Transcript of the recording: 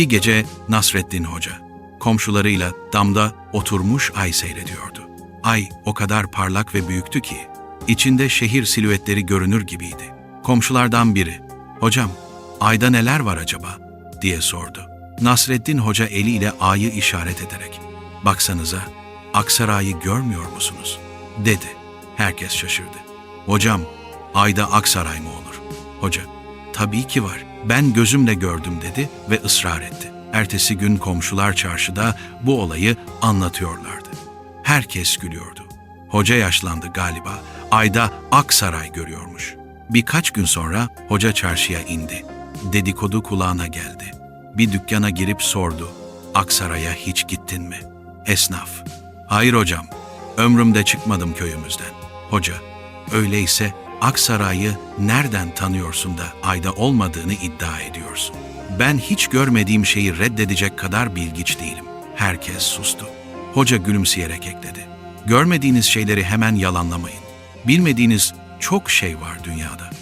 Bir gece Nasreddin Hoca komşularıyla damda oturmuş ay seyrediyordu. Ay o kadar parlak ve büyüktü ki içinde şehir silüetleri görünür gibiydi. Komşulardan biri, "Hocam, ayda neler var acaba?" diye sordu. Nasreddin Hoca eliyle ayı işaret ederek, "Baksanıza, Aksaray'ı görmüyor musunuz?" dedi. Herkes şaşırdı. "Hocam, ayda Aksaray mı olur?" Hoca, "Tabii ki var. Ben gözümle gördüm." dedi ve ısrar etti. Ertesi gün komşular çarşıda bu olayı anlatıyorlardı. Herkes gülüyordu. Hoca yaşlandı galiba. Ayda Aksaray görüyormuş. Birkaç gün sonra hoca çarşıya indi. Dedikodu kulağına geldi. Bir dükkana girip sordu. Aksaray'a hiç gittin mi? Esnaf. Hayır hocam. Ömrümde çıkmadım köyümüzden. Hoca. Öyleyse Aksaray'ı nereden tanıyorsun da ayda olmadığını iddia ediyorsun? Ben hiç görmediğim şeyi reddedecek kadar bilgiç değilim. Herkes sustu. Hoca gülümseyerek ekledi. Görmediğiniz şeyleri hemen yalanlamayın. Bilmediğiniz çok şey var dünyada.